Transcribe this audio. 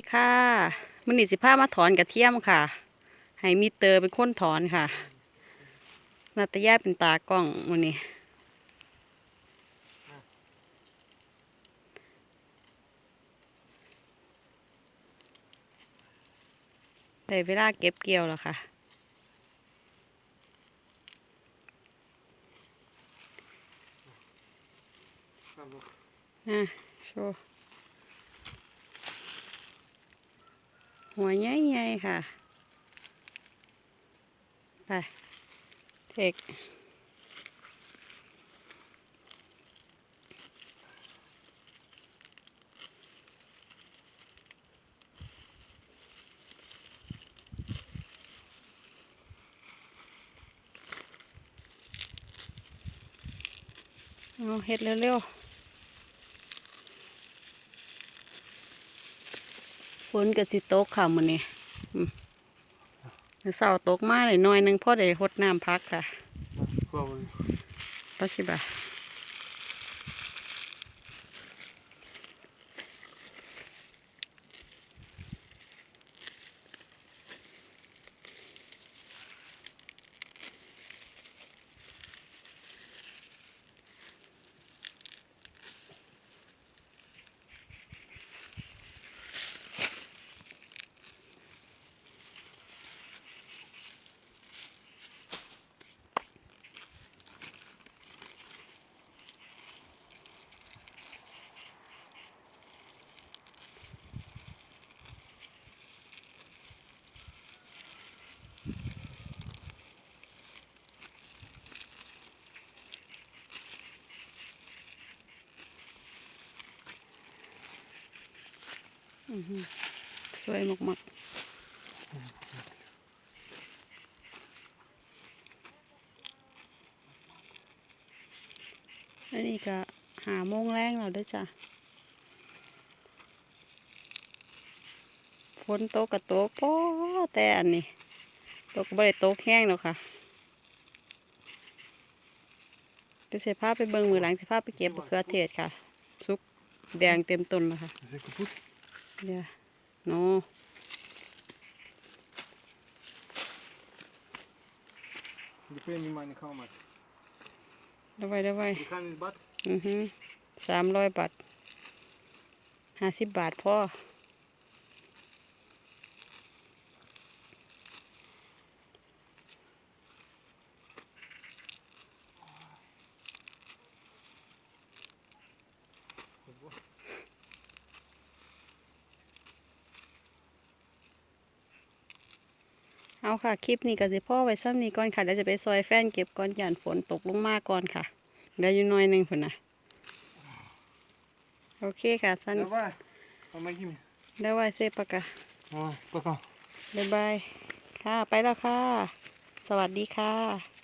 ดีค่ะมันนี่สิพามาถอนกระเทียมค่ะ ให้มีเตอร์เป็นคนถอนค่ะ นาตยาเป็นตากล้องมันนี่ได้เวลาเก็บเกี่ยวแล้วค่ะ อะ โชว์ หัวใหญ่ๆค่ะ ไป เทคเอาเฮ็ดเร็วๆ นก็สิตกค่ะมื้อนี้อืมมื้อเช้าตกมาได้หน่อยหนึงพอได้รดน้ำพักค่ะก็มันปะชิบะ สวยมากๆอันนี้ก็หาโมงแรงแล้วเด้วยจ้ะฝนโตกับโตกพอแต่อันนี้โตกก็บ่ได้ตแห้งแล้วค่ะเดี๋ยวเสียภาพไปเบิ่งมือหลังเสียภาพไปเก็บมะเขือเทศค่ะสุกแดงเต็มต้นแล้วค่ะ เดี๋ยวโน Du får in i meine Kamera. เดี๋ยวไว้เดี๋ยวไว้ Du kan inte bara อือฮึสามร้อยบาทห้าสิบบาทพ่อ เอาค่ะ คลิปนี้ก็สิพ่อไว้ซ้ำนี้ก่อนค่ะเดี๋ยวจะไปซอยแฟนเก็บก่อนหย่านฝนตกลงมาก่อนค่ะเดี๋ยวอยู่หน้อยหนึ่งฝนนะโอเคค่ะสั้น Давай. Помоги мне. ได้ไว้เซปะกะ Давай, пока. บ๊ายบาย ค่ะ ไปแล้วค่ะ สวัสดีค่ะ